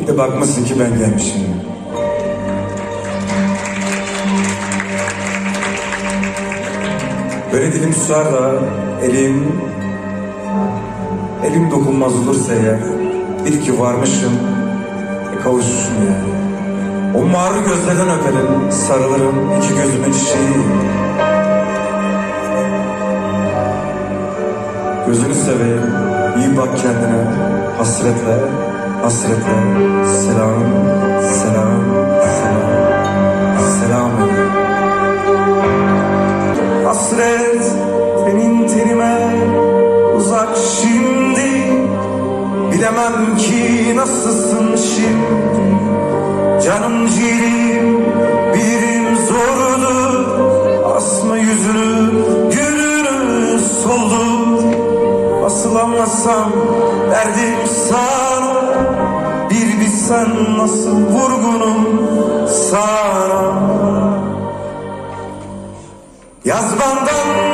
Bir de bakmasın ki ben gelmişim. Böyle dilim susar da elim Elim dokunmaz olursa eğer Bil ki varmışım e, Kavuşmuşum yani. O mavi gözlerden öperim Sarılırım iki gözüme çiçeği Gözünü seveyim iyi bak kendine Hasretle Hasretle Selam Selam Selam. Selam Hasret senin tenime uzak şimdi. Bilemem ki nasılsın şimdi. Canım ciğerim birim zordu. Asma yüzünü gülünü soldu. Asılamazsam verdim sana Bilsen nasıl vurgunum sana? Yazmandan